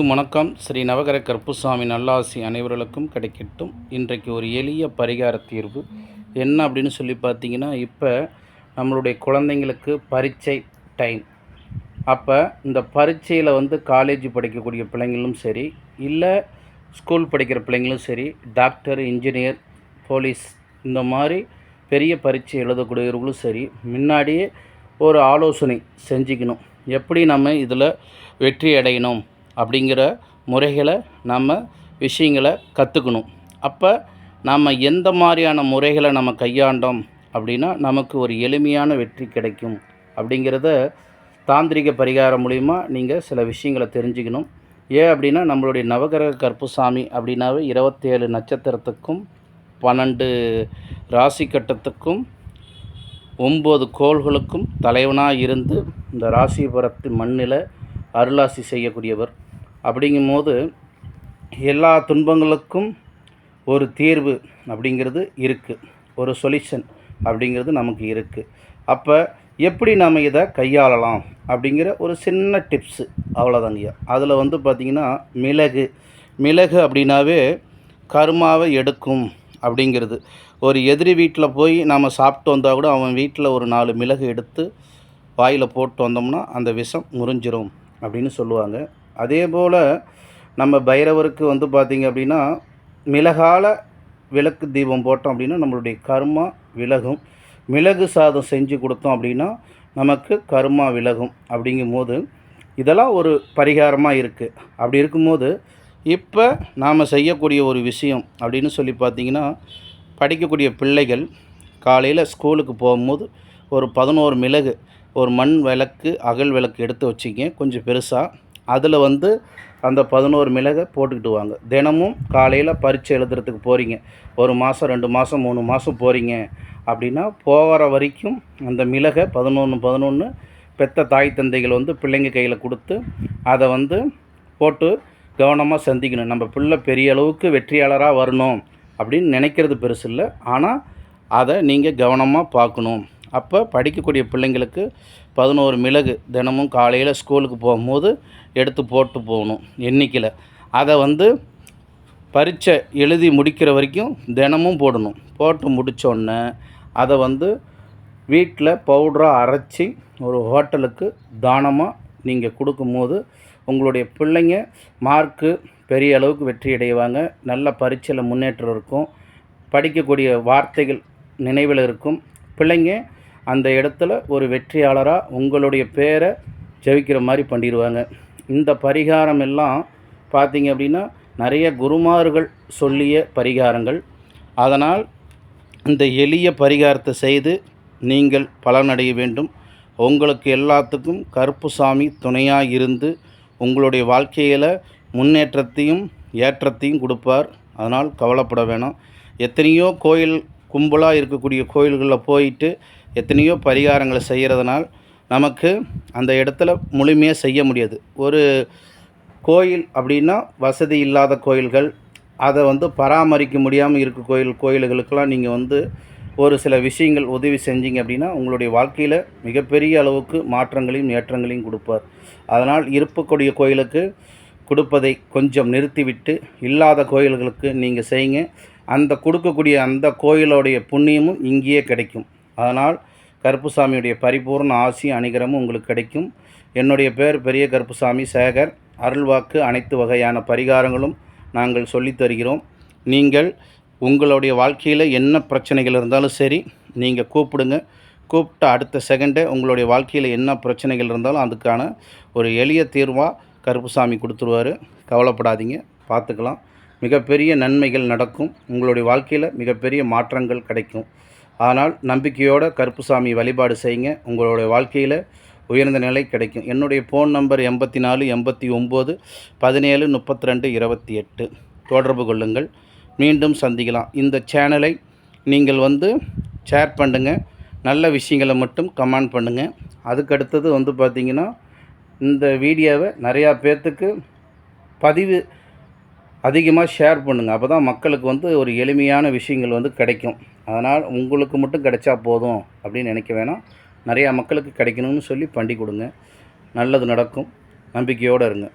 வணக்கம். ஸ்ரீ நவகர கருப்புசாமி நல்லாசி அனைவர்களுக்கும் கிடைக்கட்டும். இன்றைக்கு ஒரு எளிய பரிகார தீர்வு. என்ன அப்படின்னு சொல்லி பார்த்தீங்கன்னா இப்போ நம்மளுடைய குழந்தைங்களுக்கு பரீட்சை டைம் அப்போ இந்த பரீட்சையில் வந்து காலேஜ் படிக்கக்கூடிய பிள்ளைங்களும் சரி இல்லை ஸ்கூல் படிக்கிற பிள்ளைங்களும் சரி டாக்டர் இன்ஜினியர் போலீஸ் இந்த மாதிரி பெரிய பரீட்சை எழுதக்கூடியவர்களும் சரி முன்னாடியே ஒரு ஆலோசனை செஞ்சுக்கணும். எப்படி நம்ம இதில் வெற்றி அடையணும்? அப்படிங்கிற முறைகளை நம்ம விஷயங்களை கற்றுக்கணும் அப்போ நம்ம எந்த மாதிரியான முறைகளை நம்ம கையாண்டோம் அப்படின்னா நமக்கு ஒரு எளிமையான வெற்றி கிடைக்கும் அப்படிங்கிறத தாந்திரிக பரிகாரம் மூலிமா நீங்கள் சில விஷயங்களை தெரிஞ்சுக்கணும். ஏன் அப்படின்னா நம்மளுடைய நவகிரக கற்புசாமி அப்படின்னாவே இருபத்தேழு நட்சத்திரத்துக்கும் பன்னெண்டு ராசி கட்டத்துக்கும் ஒம்பது கோள்களுக்கும் தலைவனாக இருந்து இந்த ராசிபுரத்து மண்ணில் அருளாசி செய்யக்கூடியவர். அப்படிங்கும்போது எல்லா துன்பங்களுக்கும் ஒரு தீர்வு அப்படிங்கிறது இருக்குது ஒரு சொல்யூஷன் அப்படிங்கிறது நமக்கு இருக்குது அப்போ எப்படி நம்ம இதை கையாளலாம் அப்படிங்கிற ஒரு சின்ன டிப்ஸு அவ்வளோதாங்கய்யா அதில் வந்து பார்த்திங்கன்னா மிளகு மிளகு அப்படின்னாவே கருமாவை எடுக்கும் அப்படிங்கிறது. ஒரு எதிரி வீட்டில் போய் நாம் சாப்பிட்டு வந்தால் கூட அவன் வீட்டில் ஒரு நாலு மிளகு எடுத்து வாயில் போட்டு வந்தோம்னா அந்த விஷம் முறிஞ்சிரும் அப்படின்னு சொல்லுவாங்க. அதே போல் நம்ம பைரவருக்கு வந்து பார்த்திங்க அப்படின்னா மிளகால விளக்கு தீபம் போட்டோம் அப்படின்னா நம்மளுடைய கர்மா விலகும். மிளகு சாதம் செஞ்சு கொடுத்தோம் அப்படின்னா நமக்கு கர்மா விலகும் அப்படிங்கும்போது இதெல்லாம் ஒரு பரிகாரமாக இருக்குது அப்படி இருக்கும்போது இப்போ நாம் செய்யக்கூடிய ஒரு விஷயம் அப்படின்னு சொல்லி பார்த்திங்கன்னா படிக்கக்கூடிய பிள்ளைகள் காலையில் ஸ்கூலுக்கு போகும்போது ஒரு பதினோரு மிளகு ஒரு மண் விளக்கு அகல் விளக்கு எடுத்து வச்சிங்க. கொஞ்சம் பெருசாக அதில் வந்து அந்த பதினோரு மிளகை போட்டுக்கிட்டு வாங்க தினமும் காலையில் பரீட்சை எழுதுறதுக்கு போகிறீங்க ஒரு மாதம் ரெண்டு மாதம் மூணு மாதம் போகிறீங்க அப்படின்னா போகிற வரைக்கும் அந்த மிளகை பதினொன்று பதினொன்று பெத்த தாய் தந்தைகள் வந்து பிள்ளைங்க கையில் கொடுத்து அதை வந்து போட்டு கவனமாக சந்திக்கணும். நம்ம பிள்ளை பெரிய அளவுக்கு வெற்றியாளராக வரணும் அப்படின்னு நினைக்கிறது பெருசு இல்லை. ஆனால் அதை நீங்கள் கவனமாக பார்க்கணும். அப்போ படிக்கக்கூடிய பிள்ளைங்களுக்கு பதினோரு மிளகு தினமும் காலையில் ஸ்கூலுக்கு போகும்போது எடுத்து போட்டு போகணும் எண்ணிக்கையில். அதை வந்து பரீட்சை எழுதி முடிக்கிற வரைக்கும் தினமும் போடணும். போட்டு முடித்தோடனே அதை வந்து வீட்டில் பவுடராக அரைச்சி ஒரு ஹோட்டலுக்கு தானமாக நீங்கள் கொடுக்கும்போது உங்களுடைய பிள்ளைங்க மார்க்கு பெரிய அளவுக்கு வெற்றி அடைவாங்க. நல்ல பரீட்சையில் முன்னேற்றம் இருக்கும். படிக்கக்கூடிய வார்த்தைகள் நினைவில் இருக்கும். பிள்ளைங்க அந்த இடத்துல ஒரு வெற்றியாளராக உங்களுடைய பேரை ஜெயிக்கிற மாதிரி பண்ணிடுவாங்க. இந்த பரிகாரம் எல்லாம் பார்த்திங்க அப்படின்னா நிறைய குருமார்கள் சொல்லிய பரிகாரங்கள். அதனால் இந்த எளிய பரிகாரத்தை செய்து நீங்கள் பலனடைய வேண்டும். உங்களுக்கு எல்லாத்துக்கும் கருப்பு சாமி துணையாக இருந்து உங்களுடைய வாழ்க்கையில் முன்னேற்றத்தையும் ஏற்றத்தையும் கொடுப்பார். அதனால் கவலைப்பட வேணாம். எத்தனையோ கோயில் கும்பலாக இருக்கக்கூடிய கோயில்களில் போயிட்டு எத்தனையோ பரிகாரங்களை செய்கிறதுனால் நமக்கு அந்த இடத்துல முழுமையாக செய்ய முடியாது. ஒரு கோயில் அப்படின்னா வசதி இல்லாத கோயில்கள் அதை வந்து பராமரிக்க முடியாமல் இருக்க கோயில் கோயில்களுக்கெல்லாம் நீங்கள் வந்து ஒரு சில விஷயங்கள் உதவி செஞ்சீங்க அப்படின்னா உங்களுடைய வாழ்க்கையில் மிகப்பெரிய அளவுக்கு மாற்றங்களையும் ஏற்றங்களையும் கொடுப்பார். அதனால் இருக்கக்கூடிய கோயிலுக்கு கொடுப்பதை கொஞ்சம் நிறுத்திவிட்டு இல்லாத கோயில்களுக்கு நீங்கள் செய்யுங்க. அந்த கொடுக்கக்கூடிய அந்த கோயிலோடைய புண்ணியமும் இங்கேயே கிடைக்கும். அதனால் கருப்புசாமியுடைய பரிபூர்ண ஆசி அணிகரமும் உங்களுக்கு கிடைக்கும். என்னுடைய பேர் பெரிய கருப்புசாமி சேகர். அருள்வாக்கு அனைத்து வகையான பரிகாரங்களும் நாங்கள் சொல்லித் தருகிறோம். நீங்கள் உங்களுடைய வாழ்க்கையில் என்ன பிரச்சனைகள் இருந்தாலும் சரி நீங்கள் கூப்பிடுங்க. கூப்பிட்ட அடுத்த செகண்டே உங்களுடைய வாழ்க்கையில் என்ன பிரச்சனைகள் இருந்தாலும் அதுக்கான ஒரு எளிய தீர்வாக கருப்புசாமி கொடுத்துருவார். கவலைப்படாதீங்க பார்த்துக்கலாம். மிகப்பெரிய நன்மைகள் நடக்கும். உங்களுடைய வாழ்க்கையில் மிகப்பெரிய மாற்றங்கள் கிடைக்கும். ஆனால் நம்பிக்கையோடு கருப்புசாமி வழிபாடு செய்யுங்க. உங்களுடைய வாழ்க்கையில் உயர்ந்த நிலை கிடைக்கும். என்னுடைய ஃபோன் நம்பர் எண்பத்தி நாலு எண்பத்தி ஒம்பது பதினேழு முப்பத்தி ரெண்டு இருபத்தி எட்டு தொடர்பு கொள்ளுங்கள். மீண்டும் சந்திக்கலாம். இந்த சேனலை நீங்கள் வந்து ஷேர் பண்ணுங்கள் நல்ல விஷயங்களை மட்டும் கமெண்ட் பண்ணுங்கள் அதுக்கடுத்தது வந்து பார்த்திங்கன்னா இந்த வீடியோவை நிறையா பேர்த்துக்கு பதிவு அதிகமாக ஷேர் பண்ணுங்கள் அப்போ தான் மக்களுக்கு வந்து ஒரு எளிமையான விஷயங்கள் வந்து கிடைக்கும். அதனால் உங்களுக்கு மட்டும் கிடைச்சா போதும் அப்படின்னு நினைக்க வேணாம். நிறையா மக்களுக்கு கிடைக்கணும்னு சொல்லி பண்ணி கொடுங்க. நல்லது நடக்கும். நம்பிக்கையோடு இருங்க.